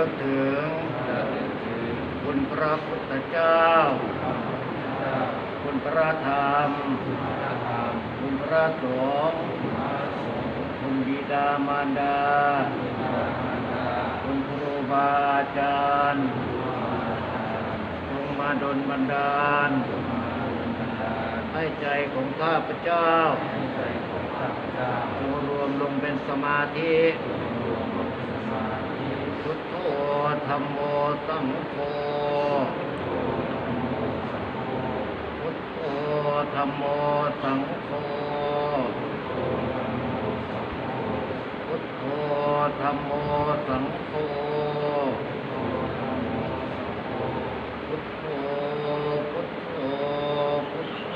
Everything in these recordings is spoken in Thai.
ลึกถึงคุณพระพุทธเจ้า คุณพระธรรม คุณพระสงฆ์คุณบิดามารดา คุณครูบาอาจารย์จงมาดลบันดาล ให้ใจของข้าพเจ้าจงรวมลงเป็นสมาธิพุทโธธรรมโมสังโฆพุทโธธรรมโมสังโฆพุทโธธรรมโมสังโฆพุทโธพุทโธพุทโธ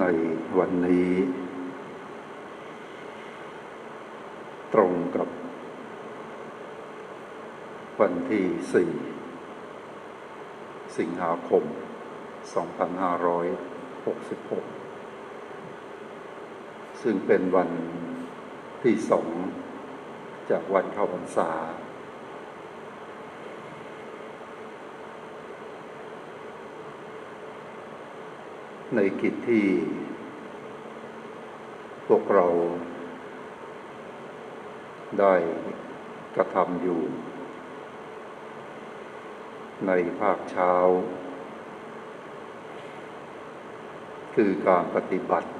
ในวันนี้ ตรงกับ วันที่สี่สิงหาคม 2566 ซึ่งเป็นวันที่สองจากวันเข้าพรรษา ในกิจที่ พวกเรา ได้กระทำอยู่ ในภาคเช้า คือการปฏิบัติ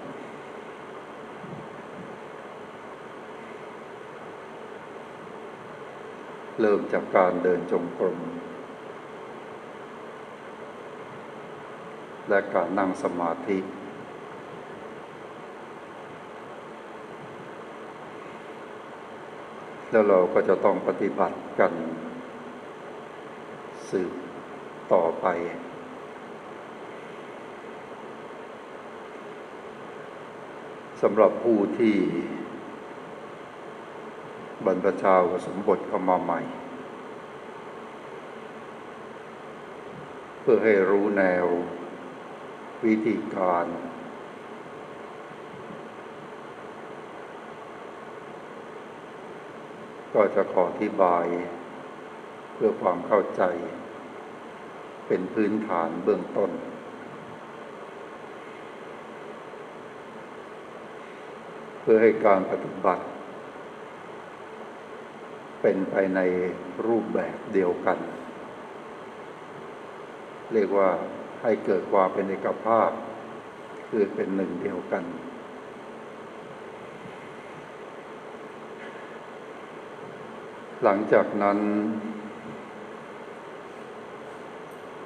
เริ่มจากการเดินจงกรม และการนั่งสมาธิ แล้วเราก็จะต้องปฏิบัติกันสืบต่อไป สำหรับผู้ที่บรรพชาอุสมบทเข้ามาใหม่ เพื่อให้รู้แนว วิธีการก็จะขออธิบาย เพื่อความเข้าใจ เป็นพื้นฐานเบื้องต้น เพื่อให้การปฏิบัติ เป็นไปในรูปแบบเดียวกัน เรียกว่า ให้เกิดความเป็นเอกภาพ คือเป็นหนึ่งเดียวกัน หลังจากนั้น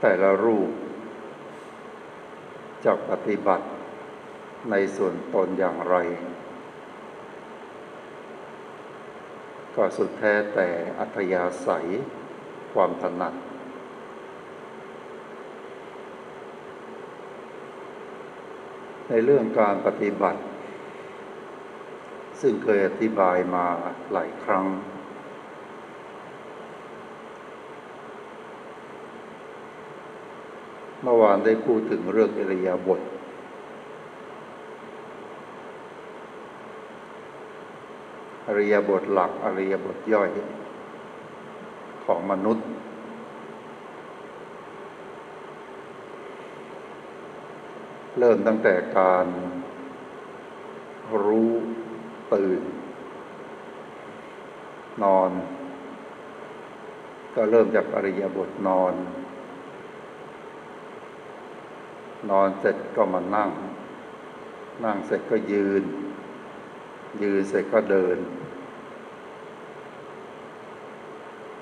แต่ละรูปจะปฏิบัติในส่วนตนอย่างไร ก็สุดแท้แต่อัธยาศัยความถนัด ในเรื่องการปฏิบัติ ซึ่งเคยอธิบายมาหลายครั้ง เมื่อวานได้พูดถึงเรื่องอริยบทอริยบทหลักอริยบทย่อยของมนุษย์ เริ่มตั้งแต่การรู้ตื่น นอน ก็เริ่มจากอริยบทนอน นอนเสร็จก็มานั่ง นั่งเสร็จก็ยืน ยืนเสร็จก็เดิน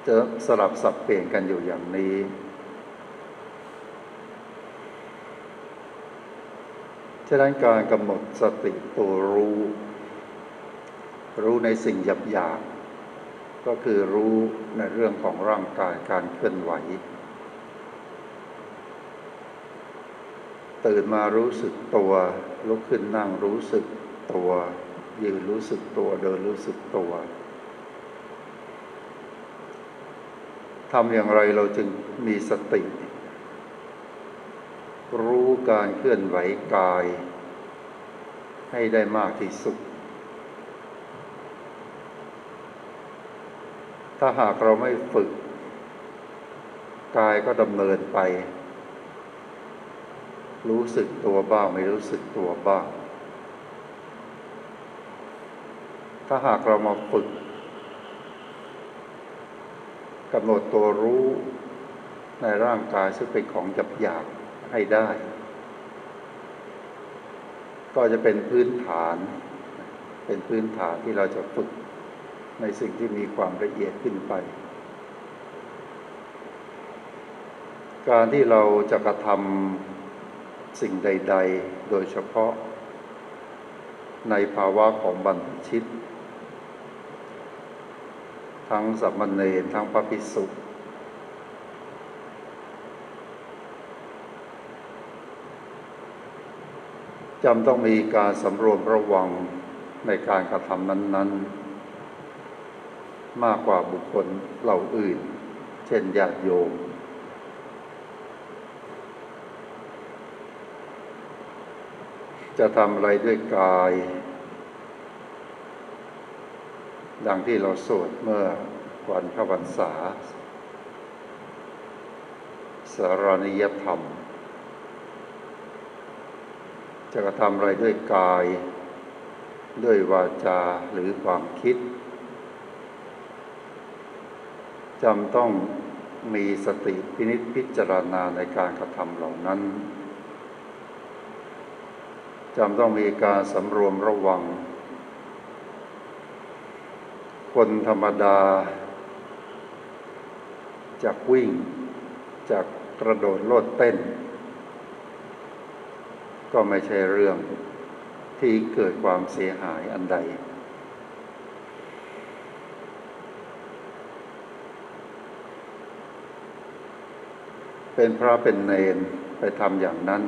จะสลับสับเปลี่ยนกันอยู่อย่างนี้ ฉะนั้นการกำหนดสติตัวรู้ รู้ในสิ่งหยาบหยาบๆก็คือรู้ในเรื่องของร่างกายการเคลื่อนไหว ตื่นมารู้สึกตัว ลุกขึ้นนั่งรู้สึกตัว ยืนรู้สึกตัวเดินรู้สึกตัวทำอย่างไรเราจึงมีสติ รู้การเคลื่อนไหวกาย ให้ได้มากที่สุด ถ้าหากเราไม่ฝึก กายก็ดำเนินไป รู้สึกตัวบ้างไม่รู้สึกตัวบ้าง ถ้าหากเรามาฝึกกำหนดตัวรู้ในร่างกายซึ่งเป็นของหยาบหยาบ ให้ได้ ก็จะเป็นพื้นฐาน เป็นพื้นฐานที่เราจะฝึกในสิ่งที่มีความละเอียดขึ้นไป การที่เราจะกระทำสิ่งใด ๆ โดยเฉพาะ ในภาวะของบรรพชิต ทั้งสัมมเนรทั้งพระภิกษุ จำต้องมีการสำรวมระวังในการกระทำนั้น ๆ มากกว่าบุคคลเหล่าอื่น เช่นญาติโยม จะทำอะไรด้วยกาย ดังที่เราสวดเมื่อวันพระวันษาสารนิยธรรม จะกระทำอะไรด้วยกาย ด้วยวาจาหรือความคิดจำต้องมีสติพินิจพิจารณาในการกระทำเหล่านั้นจำต้องมีการสำรวมระวัง คนธรรมดา จากวิ่ง จากกระโดดโลดเต้น ก็ไม่ใช่เรื่องที่เกิดความเสียหายอันใด เป็นพระเป็นเนนไปทำอย่างนั้น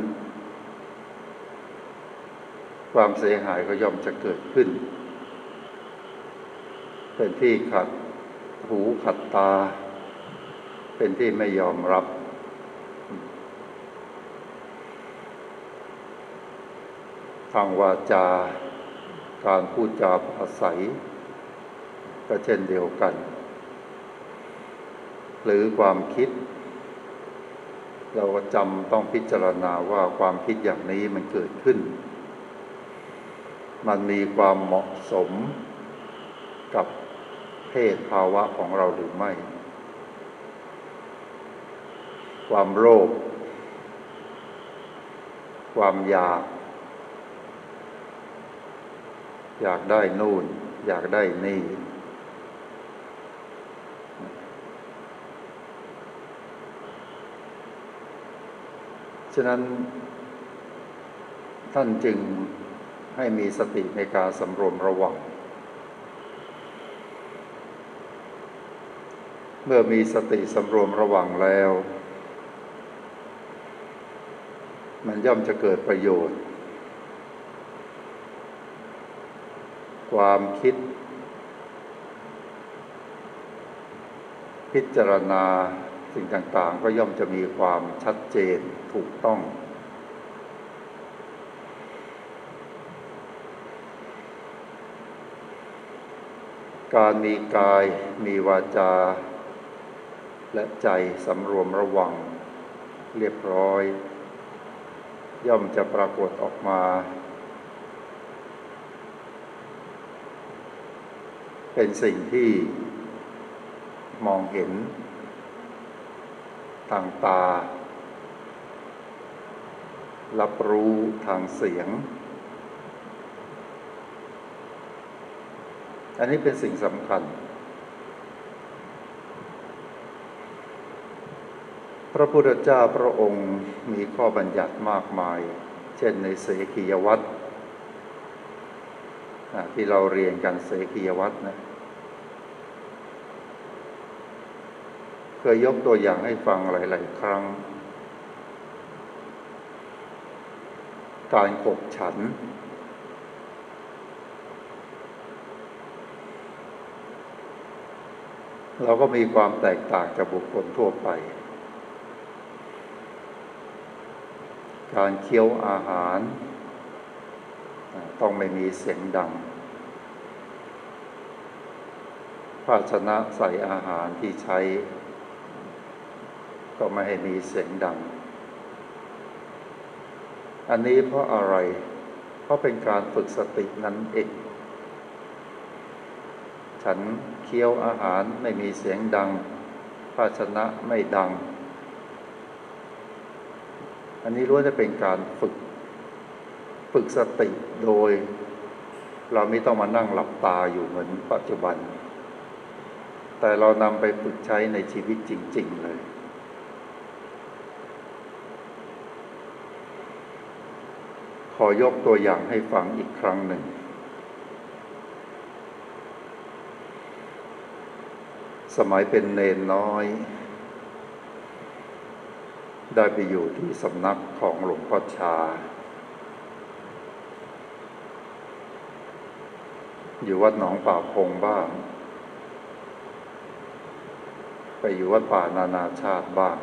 ความเสียหายก็ย่อมจะเกิดขึ้น เป็นที่ขัดหูขัดตา เป็นที่ไม่ยอมรับ ทางวาจาการพูดจาอาศัย ก็เช่นเดียวกัน หรือความคิด เราก็จำต้องพิจารณาว่าความคิดอย่างนี้มันเกิดขึ้น มันมีความเหมาะสมกับเพศภาวะของเราหรือไม่ ความโลภความอยาก อยากได้นู่น อยากได้นี่ ฉะนั้น ท่านจึงให้มีสติในการสำรวมระวัง เมื่อมีสติสำรวมระวังแล้ว มันย่อมจะเกิดประโยชน์ ความคิด พิจารณาสิ่งต่าง ๆ ก็ย่อมจะมีความชัดเจนถูกต้อง การมีกายมีวาจา และใจสำรวมระวัง เรียบร้อย ย่อมจะปรากฏออกมา เป็นสิ่งที่มองเห็นทางตา รับรู้ทางเสียง อันนี้เป็นสิ่งสำคัญ พระพุทธเจ้าพระองค์มีข้อบัญญัติมากมาย เช่นในเสขียวัตร ที่เราเรียนกันเสขียวัตรนะเคยยกตัวอย่างให้ฟังหลาย ๆ ครั้ง การขบฉัน เราก็มีความแตกต่างจากบุคคลทั่วไป การเคี้ยวอาหาร ต้องไม่มีเสียงดัง ภาชนะใส่อาหารที่ใช้ ก็ไม่ให้มีเสียงดัง อันนี้เพราะอะไร เพราะเป็นการฝึกสตินั้นเอง ฉันเคี้ยวอาหารไม่มีเสียงดัง ภาชนะไม่ดัง อันนี้ล้วนจะเป็นการฝึก ฝึกสติโดย เราไม่ต้องมานั่งหลับตาอยู่เหมือนปัจจุบัน แต่เรานำไปฝึกใช้ในชีวิตจริง ๆ เลย ขอยกตัวอย่างให้ฟังอีกครั้งหนึ่งสมัยเป็นเนนน้อย ได้ไปอยู่ที่สำนักของหลวงพ่อชา อยู่วัดหนองป่าพงบ้าง ไปอยู่วัดป่านานาชาติบ้าง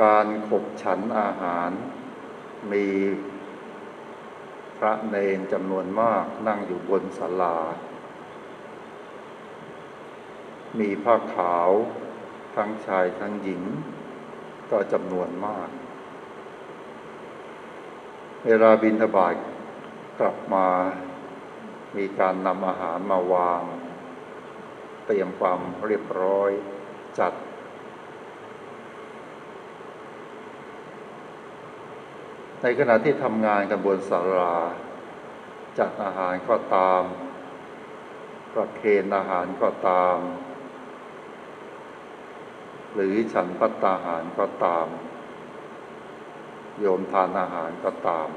การขบฉันอาหาร มีพระเนนจำนวนมากนั่งอยู่บนศาลา มีผ้าขาว ทั้งชายทั้งหญิง ก็จำนวนมาก เวลาบินทบาทกลับมามีการนำอาหารมาวาง เตรียมความเรียบร้อยจัด ในขณะที่ทำงานกันบนศาลา จัดอาหารก็ตาม ประเคนอาหารก็ตาม หรือฉันพัตตาหารก็ตาม โยมทานอาหารก็ตาม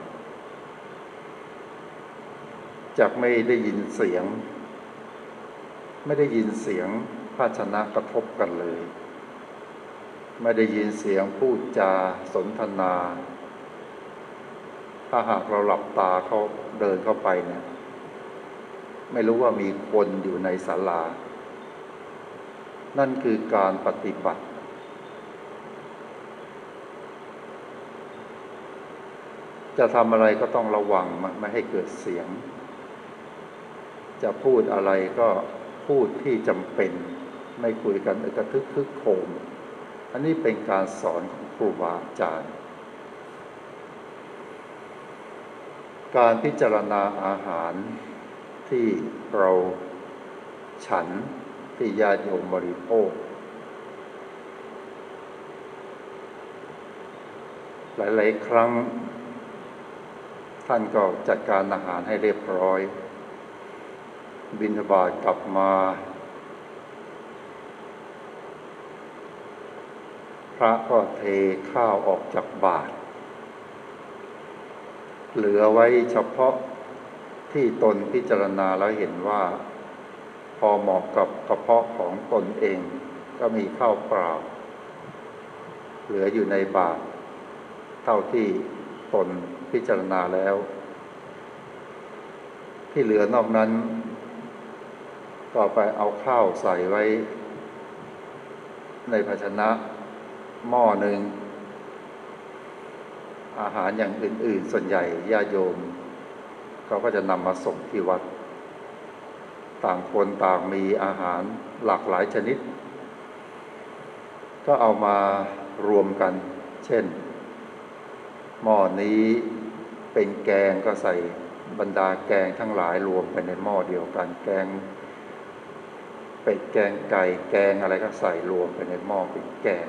จะไม่ได้ยินเสียง ไม่ได้ยินเสียงภาชนะกระทบกันเลย ไม่ได้ยินเสียงพูดจาสนทนา ถ้าหากเราหลับตาเขาเดินเข้าไปเนี่ย ไม่รู้ว่ามีคนอยู่ในศาลา นั่นคือการปฏิบัติ จะทำอะไรก็ต้องระวังไม่ให้เกิดเสียง จะพูดอะไรก็พูดที่จำเป็น ไม่คุยกันเอกทึกคึกโคม อันนี้เป็นการสอนของครูบาอาจารย์ การพิจารณาอาหารที่เราฉันที่ญาติโยมบริโภคหลาย ๆ ครั้ง ท่านก็จัดการอาหารให้เรียบร้อย บินทบาทกลับมา พระก็เทข้าวออกจากบาตรเหลือไว้เฉพาะที่ตนพิจารณาแล้วเห็นว่า พอเหมาะกับกระเพาะของตนเอง ก็มีข้าวเปล่า เหลืออยู่ในบาตรเท่าที่ตน พิจารณาแล้ว ที่เหลือนอกนั้นก็ไปเอาข้าวใส่ไว้ ในภาชนะหม้อหนึ่ง อาหารอย่างอื่น ๆ ส่วนใหญ่ญาโยม เขาก็จะนำมาส่งที่วัด ต่างคนต่างมีอาหารหลากหลายชนิด ก็เอามารวมกัน เช่นหม้อนี้ เป็นแกงก็ใส่บรรดาแกงทั้งหลายรวมไปในหม้อเดียวกัน แกงเป็ดแกงไก่แกงอะไรก็ใส่รวมไปในหม้อเป็นแกง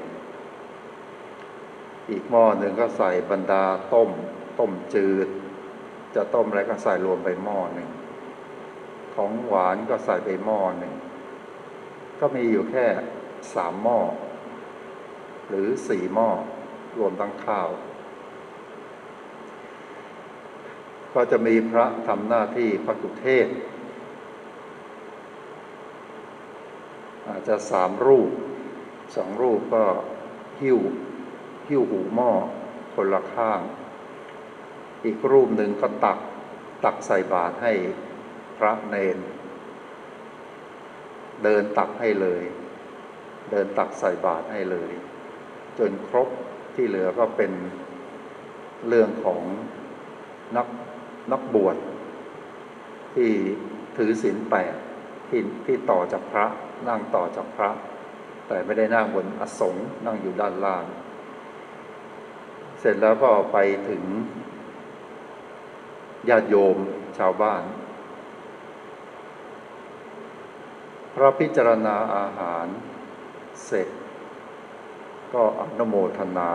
อีกหม้อหนึ่งก็ใส่บรรดาต้ม ต้มจืด จะต้มอะไรก็ใส่รวมไปหม้อหนึ่งของหวานก็ใส่ไปหม้อหนึ่งก็มีอยู่แค่สามหม้อหรือสี่หม้อรวมทั้งข้าว ก็จะมีพระทำหน้าที่พระกุเทศ อาจจะสามรูปสองรูปก็หิ้วหิ้วหูหม้อคนละข้าง อีกรูปหนึ่งก็ตักตักใส่บาตรให้พระเนน เดินตักให้เลย เดินตักใส่บาตรให้เลย จนครบที่เหลือก็เป็นเรื่องของนัก นักบวชที่ถือศีลแปดที่ที่ต่อจากพระนั่งต่อจากพระ แต่ไม่ได้นั่งบนอสงนั่งอยู่ด้านล่าง เสร็จแล้วก็ไปถึงญาติโยมชาวบ้าน พระพิจารณาอาหารเสร็จ ก็อนโมทนา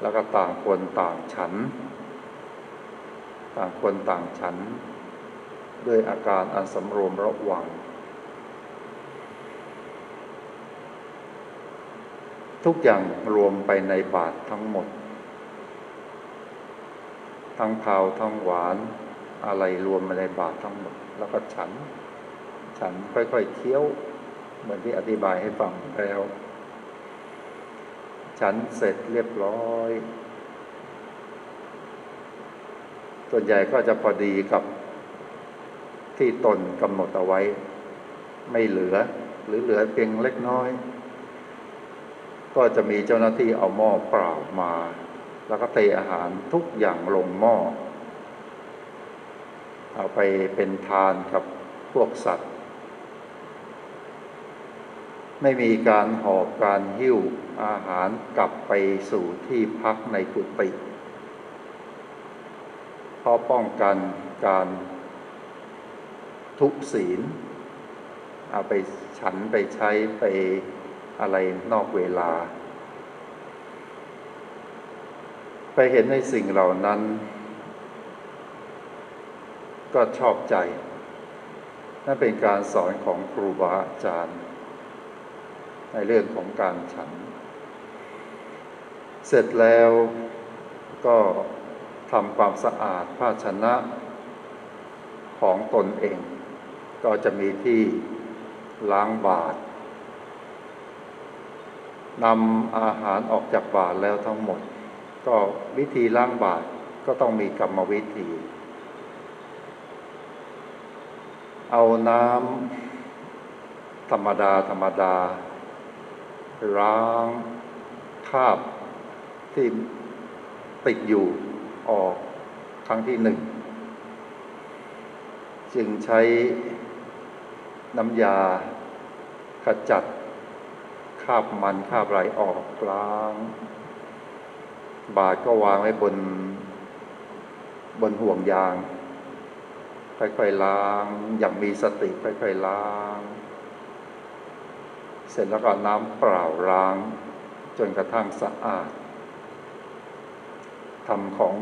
แล้วก็ต่างคนต่างฉัน ต่างคนต่างฉัน ด้วยอาการอันสำรวมระวัง ทุกอย่างรวมไปในบาททั้งหมด ทั้งขาวทั้งหวานอะไรรวมมาในบาททั้งหมด แล้วก็ฉัน ฉันค่อยๆเคี้ยว เหมือนที่อธิบายให้ฟังแล้ว ฉันเสร็จเรียบร้อย ส่วนใหญ่ก็จะพอดีกับที่ตนกำหนดเอาไว้ ไม่เหลือ หรือเหลือเพียงเล็กน้อย ก็จะมีเจ้าหน้าที่เอาหม้อเปล่ามา แล้วก็เทอาหารทุกอย่างลงหม้อ เอาไปเป็นทานกับพวกสัตว์ ไม่มีการหอบการหิ้วอาหารกลับไปสู่ที่พักในกุฏิ เพราะป้องกันการทุศีล เอาไปฉันไปใช้ไปอะไรนอกเวลา ไปเห็นในสิ่งเหล่านั้น ก็ชอบใจ นั่นเป็นการสอนของครูบาอาจารย์ ในเรื่องของการฉัน เสร็จแล้วก็ ทำความสะอาดภาชนะของตนเอง ก็จะมีที่ล้างบาตรนำอาหารออกจากบาตรแล้วทั้งหมด ก็วิธีล้างบาตรก็ต้องมีกรรมวิธี เอาน้ำธรรมดา ธรรมดาล้างคราบที่ติดอยู่ ออกครั้งที่หนึ่ง จึงใช้น้ำยาขจัดคาบมันคาบไหลออกล้าง บาดก็วางไว้บน บนห่วงยาง ค่อยๆล้าง อย่างมีสติค่อยๆล้าง เสร็จแล้วก็น้ำเปล่าล้าง จนกระทั่งสะอาด ทำของ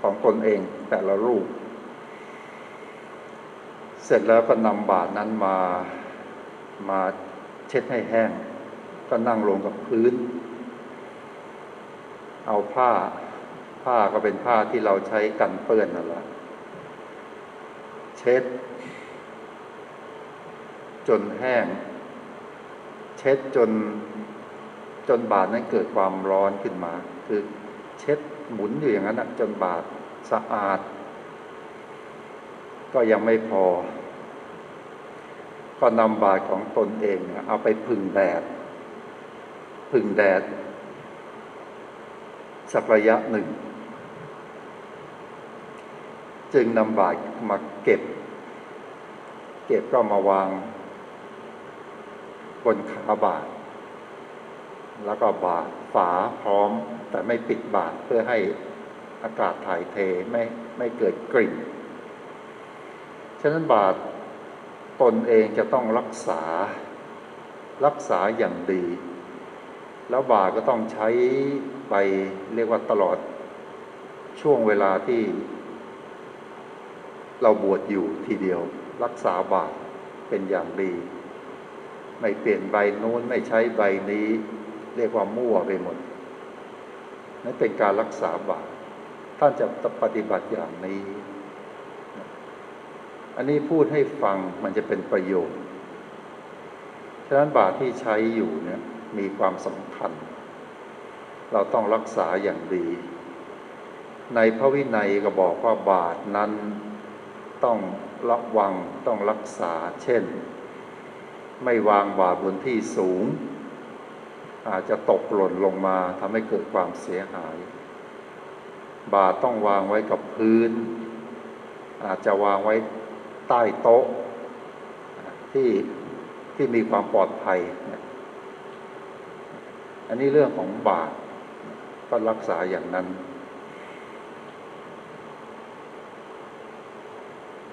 ของตนเองแต่ละรูป เสร็จแล้วก็นำบาทนั้นมามาเช็ดให้แห้ง ก็นั่งลงกับพื้น เอาผ้าผ้าก็เป็นผ้าที่เราใช้กันเปื้อนนั่นแหละเช็ด จนแห้ง เช็ดจนจนบาทนั้นเกิดความร้อนขึ้นมา คือ เช็ดหมุนอยู่อย่างนั้นจนบาทสะอาด ก็ยังไม่พอ ก็นำบาทของตนเองเนี่ยเอาไปพึ่งแดด พึ่งแดด สักระยะหนึ่ง จึงนำบาทมาเก็บ เก็บก็มาวางบนขาบาท แล้วก็บาทฝาพร้อม แต่ไม่ปิดบาทเพื่อให้อากาศถ่ายเทไม่ไม่เกิดกลิ่น ฉะนั้นบาทตนเองจะต้องรักษารักษาอย่างดี แล้วบาทก็ต้องใช้ไปเรียกว่าตลอดช่วงเวลาที่ เราบวชอยู่ทีเดียว รักษาบาทเป็นอย่างดี ไม่เปลี่ยนใบนู้นไม่ใช้ใบนี้ เรียกว่ามั่วไปหมดนั่นเป็นการรักษาบาปท่านจะปฏิบัติอย่างนี้ อันนี้พูดให้ฟังมันจะเป็นประโยชน์ ฉะนั้นบาตรที่ใช้อยู่เนี่ยมีความสำคัญ เราต้องรักษาอย่างดี ในพระวินัยก็บอกว่าบาตรนั้นต้องระวังต้องรักษา เช่น ไม่วางบาตรบนที่สูง อาจจะตกหล่นลงมาทำให้เกิดความเสียหาย บาตรต้องวางไว้กับพื้น อาจจะวางไว้ใต้โต๊ะที่ที่มีความปลอดภัย อันนี้เรื่องของบาตรก็รักษาอย่างนั้น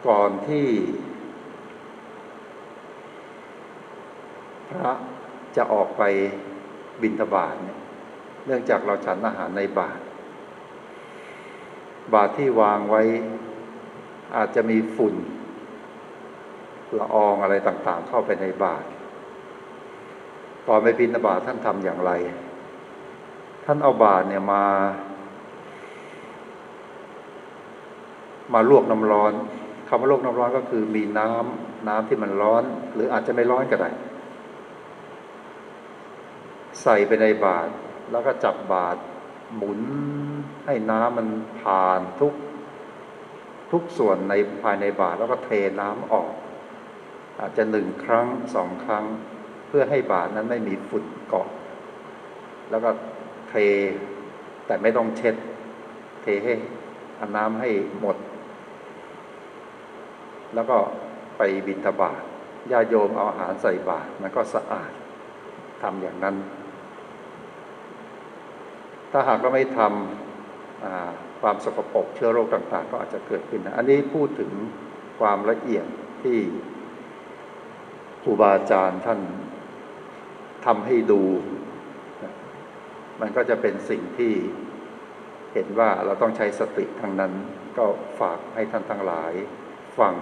ก่อนที่ พระจะออกไป บิณฑบาตเนี่ยเนื่องจากเราฉันอาหารในบาตรบาตรที่วางไว้อาจจะมีฝุ่นละอองอะไรต่างๆ เข้าไปในบาตรก่อนไปบิณฑบาตท่านทำอย่างไร ท่านเอาบาตรเนี่ยมา มาลวกน้ำร้อนคำว่าลวกน้ำร้อนก็คือมีน้ำน้ำที่มันร้อน หรืออาจจะไม่ร้อนก็ได้ ใส่ไปในบาตรแล้วก็จับบาตรหมุนให้น้ำมันผ่านทุกทุกส่วนในภายในบาตรแล้วก็เทน้ำออก อาจจะหนึ่งครั้งสองครั้ง เพื่อให้บาตรนั้นไม่มีฝุ่นเกาะ แล้วก็เทแต่ไม่ต้องเช็ด เทให้อาน้ำให้หมด แล้วก็ไปบิณฑบาตญาโยมเอาอาหารใส่บาตรมันก็สะอาดทำอย่างนั้น ถ้าหากเราไม่ทำความสกปรกเชื้อโรคต่าง ๆ ก็อาจจะเกิดขึ้นนะอันนี้พูดถึงความละเอียดที่ครูบาอาจารย์ท่านทำให้ดู มันก็จะเป็นสิ่งที่เห็นว่าเราต้องใช้สติทางนั้น ก็ฝากให้ท่านทั้งหลายฟัง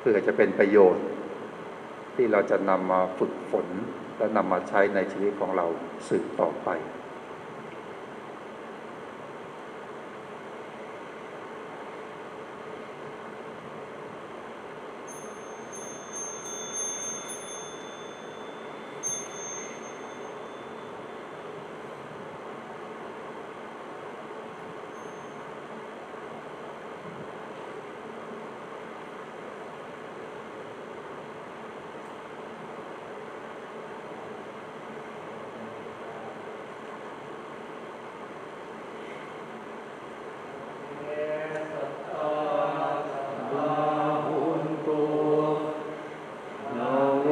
เพื่อจะเป็นประโยชน์ ที่เราจะนำมาฝึกฝนและนำมาใช้ในชีวิตของเราสืบต่อไป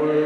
น